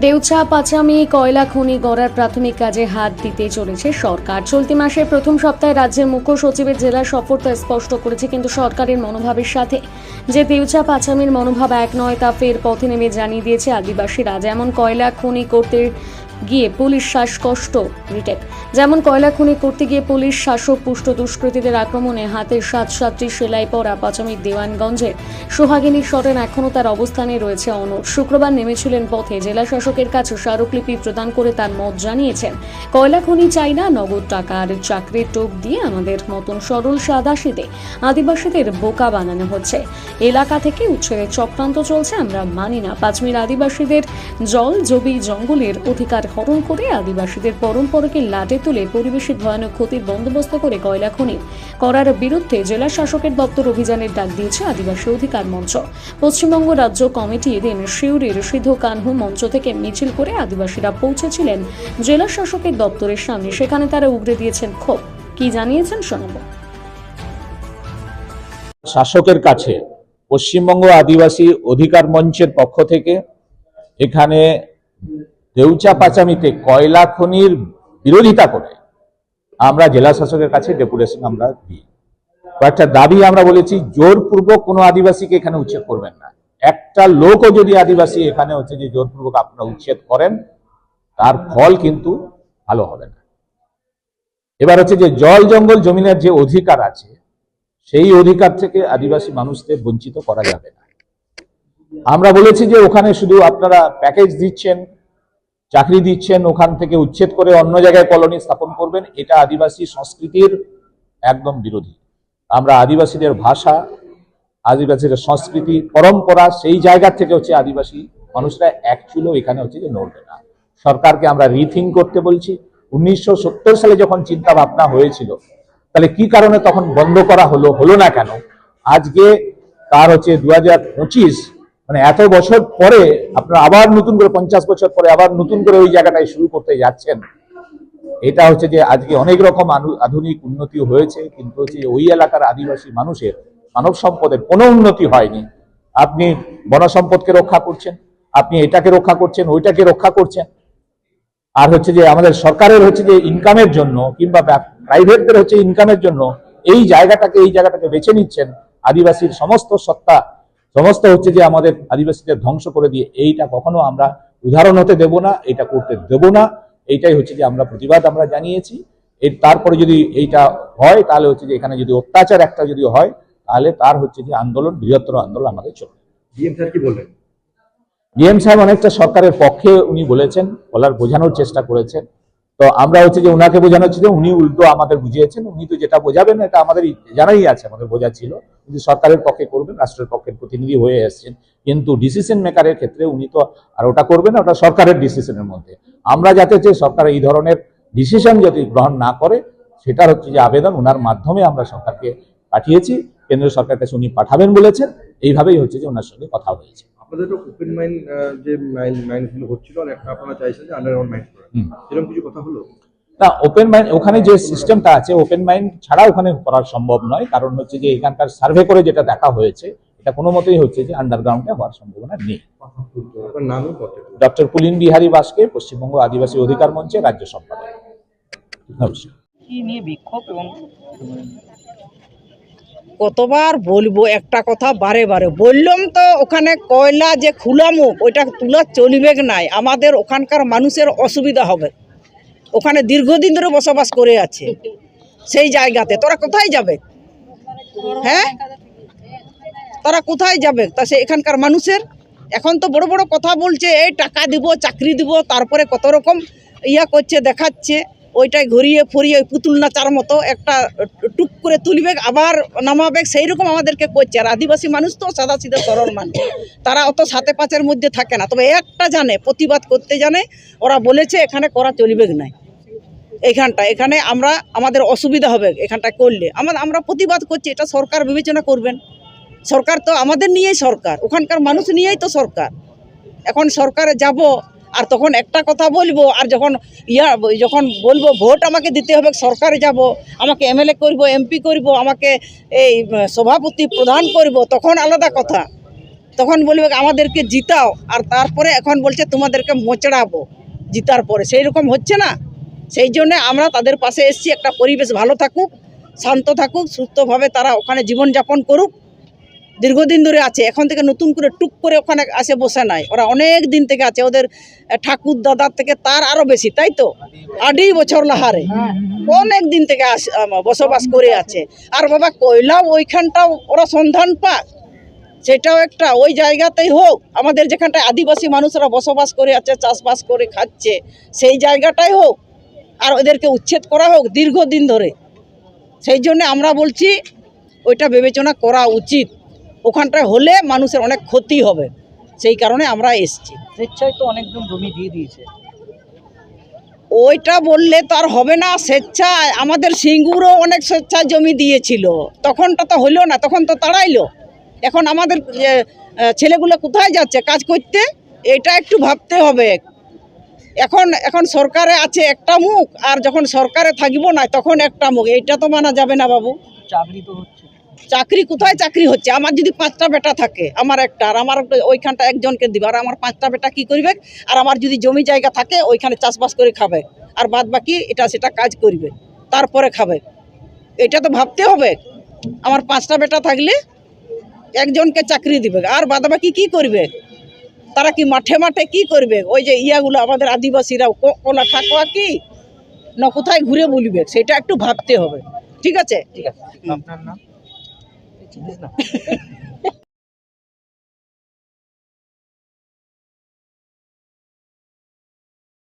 দেউচা, পাচামি, কয়লা খনি গড়ার প্রাথমিক কাজে হাত দিতে চলেছে সরকার। চলতি মাসের প্রথম সপ্তাহে রাজ্যের মুখ্য সচিবের জেলা সফর তা স্পষ্ট করেছে কিন্তু সরকারের মনোভাবের সাথে। যে দেউচা, পাচামির মনোভাব এক নয় তা ফের পথে নেমে জানিয়ে দিয়েছে আদিবাসীরা। যেমন কয়লা খনি করতে গিয়ে পুলিশ শ্বাসকষ্ট, রিটেক। যেমন কয়লা খনি করতে গিয়ে পুলিশ শাসক পুষ্ট দুষ্কৃতীদের আক্রমণে হাতের সাত সাতটি সেলাই পরা পাচামির দেওয়ানগঞ্জে। সোহাগিনী সরেন এখনও তার অবস্থানে রয়েছে অনড়। শুক্রবার নেমেছিলেন পথে। জেলা শাসকের কাছে স্মারকলিপি প্রদান করে তার মত জানিয়েছেন, কয়লা খনি চাই না, নগদ টাকার চাকরির টোপ দিয়ে আমাদের মতন সরল সাদাশিতে আদিবাসীদের বোকা বানানো হচ্ছে। এলাকা থেকে উচ্ছেদের চক্রান্ত চলছে, আমরা মানি না। পাঁচমির আদিবাসীদের জল জমি জঙ্গলের অধিকার হরণ করে আদিবাসীদের পরম্পরাকে লাটে তুলে পরিবেশের ভয়ানক ক্ষতির বন্দোবস্ত করে কয়লা খনি। করার বিরুদ্ধে জেলা শাসকের দপ্তর অভিযানের ডাক দিয়েছে আদিবাসী অধিকার মঞ্চ। পশ্চিমবঙ্গ রাজ্য কমিটি এদিন শিউরির সিদ্ধ কানহু মঞ্চ থেকে মিছিল করে আদিবাসীরা পৌঁছেছিলেন জেলা শাসকের দপ্তরের সামনে। সেখানে তারা উগরে দিয়েছেন ক্ষোভ। কি জানিয়েছেন শোনাবো। শাসকের কাছে পশ্চিমবঙ্গ আদিবাসী অধিকার মঞ্চের পক্ষ থেকে এখানে দেউচা পাচামিতে কয়লা খনির বিরোধিতা করে আমরা জেলা শাসকের কাছে ডেপুটেশন আমরা দিই। কয়েকটা দাবি আমরা বলেছি, জোরপূর্বক কোনো আদিবাসীকে এখানে উচ্ছেদ করবেন না। একটা লোকও যদি আদিবাসী এখানে হচ্ছে যে জোরপূর্বক আপনারা উচ্ছেদ করেন, তার ফল কিন্তু ভালো হবে না। এবার হচ্ছে যে জল জঙ্গল জমিনের যে অধিকার আছে, সেই অধিকার থেকে আদিবাসী মানুষদের বঞ্চিত করা যাবে না। আমরা বলেছি যে ওখানে শুধু আপনারা প্যাকেজ দিচ্ছেন চাকরি দিচ্ছেন, ওখান থেকে উচ্ছেদ করে অন্য জায়গায় কলোনি স্থাপন করবেন, এটা আদিবাসী সংস্কৃতির একদম বিরোধী। আমরা আদিবাসীদের ভাষা, আদিবাসীদের সংস্কৃতি, পরম্পরা সেই জায়গা থেকে হচ্ছে আদিবাসী মানুষরা এক চুলো এখানে হচ্ছে যে নড়বে না। সরকারকে আমরা রিথিং করতে বলছি। উনিশশো সত্তর সালে যখন চিন্তা ভাবনা হয়েছিল, তাহলে কি কারণে তখন বন্ধ করা হলো হলো না কেন? আজকে তার হচ্ছে দু হাজার পঁচিশ মানে এত বছর পরে আপনারা আবার নতুন করে, পঞ্চাশ বছর পরে আবার নতুন করে ওই জায়গাটায় শুরু করতে যাচ্ছেন, এটা হচ্ছে যে আজকে অনেক রকম আধুনিক উন্নতি হয়েছে, কিন্তু হচ্ছে ওই এলাকার আদিবাসী মানুষের মানব সম্পদের কোনো উন্নতি হয়নি। আপনি বন সম্পদকে রক্ষা করছেন, আপনি এটাকে রক্ষা করছেন, ওইটাকে রক্ষা করছেন। আর হচ্ছে যে আমাদের সরকারের হচ্ছে যে ইনকামের জন্য কিংবা প্রাইভেটদের হচ্ছে ইনকামের জন্য এই জায়গাটাকে এই জায়গাটাকে বেছে নিচ্ছেন আদিবাসীর সমস্ত সত্তা সমস্ত হচ্ছে যে আমাদের আদিবাসীদের ধ্বংস করে দিয়ে এইটা কখনো আমরা উদাহরণ হতে দেব না এটা করতে দেব না। এইটাই হচ্ছে যে আমরা প্রতিবাদ আমরা জানিয়েছি। এর তারপরে যদি এইটা হয় তাহলে হচ্ছে যে এখানে যদি অত্যাচার একটা যদি হয় তাহলে তার হচ্ছে যে আন্দোলন বৃহত্তর আন্দোলন আমাদের চলবে। ডিএম স্যার কি বললেন? ডিএম সাহেব অনেকটা সরকারের পক্ষে উনি বলেছেন বলার বোঝানোর চেষ্টা করেছেন। তো আমরা হচ্ছে যে উনাকে বোঝানো ছিল উনি উল্টো আমাদের বুঝিয়েছেন, উনি তো যেটা বোঝাবেন এটা আমাদের জানাই আছে, আমাদের বোঝা ছিল। কিন্তু সরকারের পক্ষে করবেন, রাষ্ট্রের পক্ষের প্রতিনিধি হয়ে এসেছেন। কিন্তু ডিসিশন মেকারের ক্ষেত্রে উনি তো আর ওটা করবেন ওটা সরকারের ডিসিশনের মধ্যে। আমরা যাতে যে সরকার এই ধরনের ডিসিশন যদি গ্রহণ না করে, সেটার হচ্ছে যে আবেদন ওনার মাধ্যমে আমরা সরকারকে পাঠিয়েছি। কেন্দ্রীয় সরকারের কাছে উনি পাঠাবেন বলেছেন। এইভাবেই হচ্ছে যে ওনার সঙ্গে কথা হয়েছে। আপনাদের তো ওপেন মাইন যে মাইন মাইনগুলো হচ্ছিল আর একটা আপনারা চাইছেন যে আন্ডারগ্রাউন্ড মাইন করা হুম। এরকম কিছু কথা হলো? না ওপেন মাইন্ড ওখানে যে সিস্টেমটা আছে ওপেন মাইন্ড ছাড়া ওখানে করা সম্ভব নয়। কারণ হচ্ছে যে এখানকার সার্ভে করে যেটা দেখা হয়েছে এটা কোনো মতেই হচ্ছে যে আন্ডারগ্রাউন্ডে হওয়ার সম্ভাবনা নেই। ডক্টর পুলিন বিহারী বাসকে পশ্চিমবঙ্গ আদিবাসী অধিকার মঞ্চে রাজ্য সম্পাদক। নমস্কার। কি নিয়ে বিক্ষোভ এবং কতবার বলব, একটা কথা বারে বারে। বললাম তো ওখানে কয়লা যে খুলামুখ ওইটা তুলা চলিবে নাই। আমাদের ওখানকার মানুষের অসুবিধা হবে। ওখানে দীর্ঘদিন ধরে বসবাস করে আছে। সেই জায়গাতে। তোরা কোথায় যাবে? হ্যাঁ? তারা কোথায় যাবে? তা সে এখানকার মানুষের? এখন তো বড় বড় কথা বলছে, এই টাকা দিব, চাকরি দিব, তারপরে কত রকম ইয়া করছে, দেখাচ্ছে। ওইটাই ঘুরিয়ে ফুরিয়ে ওই পুতুল নাচার মতো একটা টুক করে তুলবে, আবার নামাবে সেই রকম আমাদেরকে করছে। আর আদিবাসী মানুষ তো সাদা সিধা সরল মানুষ। তারা অত সাতে পাঁচের মধ্যে থাকে না। তবে একটা জানে, প্রতিবাদ করতে জানে, ওরা বলেছে এখানে করা চলিবে নাই। এইখানটা এখানে আমরা, আমাদের অসুবিধা হবে এখানটা করলে। আমরা আমরা প্রতিবাদ করছি, এটা সরকার বিবেচনা করবেন। সরকার তো আমাদের নিয়েই সরকার। ওখানকার মানুষ নিয়েই তো সরকার। এখন সরকারে যাব আর তখন একটা কথা বলব, আর যখন ইয়া, যখন বলব, ভোট আমাকে দিতে হবে, সরকারে যাব, আমাকে এমএলএ করব, এমপি করব, আমাকে এই, সভাপতি প্রধান করব, তখন আলাদা কথা। তখন বলবে, আমাদেরকে জিতাও, আর তারপরে এখন বলছে, তোমাদেরকে মোচড়াবো জিতার পরে। সেই রকম হচ্ছে না। সেই জন্য আমরা তাদের পাশে এসেছি, একটা পরিবেশ ভালো থাকুক, শান্ত থাকুক, সুস্থভাবে তারা ওখানে জীবনযাপন করুক। দীর্ঘদিন ধরে আছে, এখন থেকে নতুন করে টুক করে ওখানে আসে বসে নাই। ওরা অনেক দিন থেকে আছে, ওদের ঠাকুর দাদার থেকে তার আরও বেশি, তাই তো? আড়ি বছর লাহারে। অনেক দিন থেকে আস- বসবাস করে আছে। আর বাবা, কয়লাও ওইখানটাও ওরা সন্ধান পাক। সেটাও একটা, ওই জায়গাতেই হোক, আমাদের যেখানটায় আদিবাসী মানুষরা বসবাস করে আছে, চাষবাস করে খাচ্ছে, সেই জায়গাটাই হোক। আর ওদেরকে উচ্ছেদ করা হোক দীর্ঘদিন ধরে। সেই জন্য আমরা বলছি, ওইটা বিবেচনা করা উচিত। ওখানটায় হলে মানুষের অনেক ক্ষতি হবে। সেই কারণে আমরা এসছি। স্বেচ্ছায় তো অনেকজন জমি দিয়ে দিয়েছে। ওইটা বললে তো আর হবে না স্বেচ্ছায়। আমাদের সিঙ্গুরও অনেক স্বেচ্ছায় জমি দিয়েছিল। তখনটা তো হলো না তখন তো তাড়াইলো। এখন আমাদের ছেলেগুলো কোথায় যাচ্ছে কাজ করতে? এটা একটু ভাবতে হবে। এখন এখন সরকারে আছে একটা মুখ আর যখন সরকারে থাকব না তখন একটা মুখ। এইটা তো মানা যাবে না বাবু। চাকরি তো চাকরি কোথায় চাকরি হচ্ছে? আমার যদি পাঁচটা বেটা থাকে আমার একটা আর আমার ওইখানটা একজনকে দিবে আর আমার পাঁচটা বেটা কি করবে? আর আমার যদি জমি জায়গা থাকে ওইখানে চাষবাস করে খাবে। আর বাদ বাকি এটা সেটা কাজ করবে তারপরে খাবে। এটা তো ভাবতে হবে। আমার পাঁচটা বেটা থাকলে একজনকে চাকরি দিবে আর বাদ বাকি কি করবে? তারা কি মাঠে মাঠে কি করবে? ওই যে ইয়াগুলো আমাদের আদিবাসীরা কলা ঠাকুয়া কি? না কোথায় ঘুরে বলবে সেটা একটু ভাবতে হবে। ঠিক আছে? ঠিক আছে আপনার নাম? চিনিস না